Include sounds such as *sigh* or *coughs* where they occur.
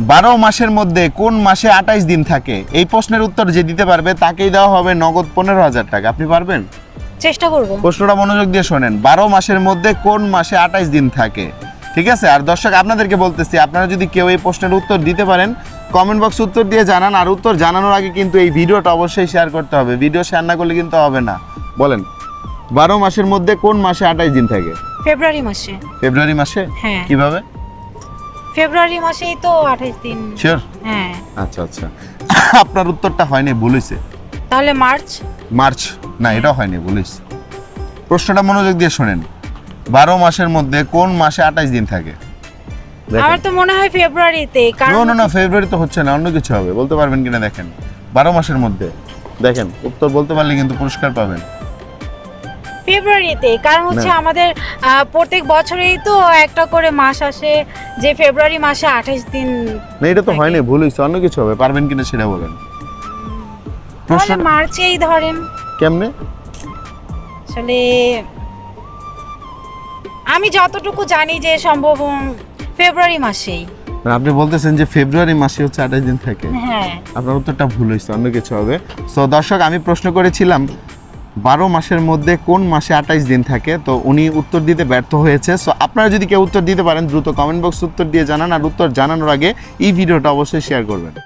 বারো মাসের মধ্যে কোন মাসে আঠাইশ দিন থাকে? এই প্রশ্নের উত্তর যে দিতে পারবে তাকেই দেওয়া হবে নগদ পনেরো হাজার টাকা। আপনি পারবেন? চেষ্টা করব। প্রশ্নটা মনোযোগ দিয়ে শোনেন। বারো মাসের মধ্যে কোন মাসে আঠাইশ দিন থাকে? ঠিক আছে? আর দর্শক আপনাদেরকে বলতেছি আপনারা যদি কেউ এই প্রশ্নের উত্তর দিতে পারেন কমেন্ট বক্স উত্তর দিয়ে জানান। আর উত্তর জানানোর আগে কিন্তু এই ভিডিওটা অবশ্যই শেয়ার করতে হবে। ভিডিও শেয়ার না করলে কিন্তু হবে না। বলেন বারো মাসের মধ্যে কোন মাসে আঠাইশ দিন থাকে? ফেব্রুয়ারি মাসে। ফেব্রুয়ারি মাসে? হ্যাঁ। কীভাবে? ফেব্রুয়ারি মাসেই তো আঠাশ দিন। শিওর হ্যাঁ। আচ্ছা আচ্ছা। *coughs* আপনার উত্তরটা হয়নি হয়েছে তাহলে মার্চ? মার্চ? না এটাও হয়নি হয়েছে প্রশ্নটা মনোযোগ দিয়ে শোনেন। বারো মাসের মধ্যে কোন মাসে আঠাইশ দিন থাকে? আমার তো মনে হয় ফেব্রুয়ারিতে কারণ না না ফেব্রুয়ারি তো হচ্ছে না অন্য কিছু হবে বলতে পারবেন কিনা দেখেন। বারো মাসের মধ্যে। দেখেন উত্তর বলতে পারলে কিন্তু পুরস্কার পাবেন। ফেব্রুয়ারিতে কারণ হচ্ছে আমাদের প্রত্যেক বছরেই তো একটা করে মাস আসে যে ফেব্রুয়ারি মাসে আঠাশ দিন না এটা তো হয়নি ভুল হয়েছে অন্য কিছু হবে পারবেন কিনা সেটা বলেন। তাহলে মার্চেই ধরেন। কেমনে? আসলে আমি যতটুকু জানি যে সম্ভব ফেব্রুয়ারি মাসেই। মানে আপনি বলতেছেন যে ফেব্রুয়ারি মাসে হচ্ছে আঠাশ দিন থাকে। হ্যাঁ। আপনার উত্তরটা ভুল হয়েছে অন্য কিছু হবে। সো দর্শক আমি প্রশ্ন করেছিলাম বারো মাসের মধ্যে কোন মাসে আঠাইশ দিন থাকে? তো উনি উত্তর দিতে ব্যর্থ হয়েছে। সো আপনারা যদি কেউ উত্তর দিতে পারেন, দ্রুত কমেন্ট বক্স উত্তর দিয়ে জানান। আর উত্তর জানানোর আগে এই ভিডিওটা অবশ্যই শেয়ার করবেন।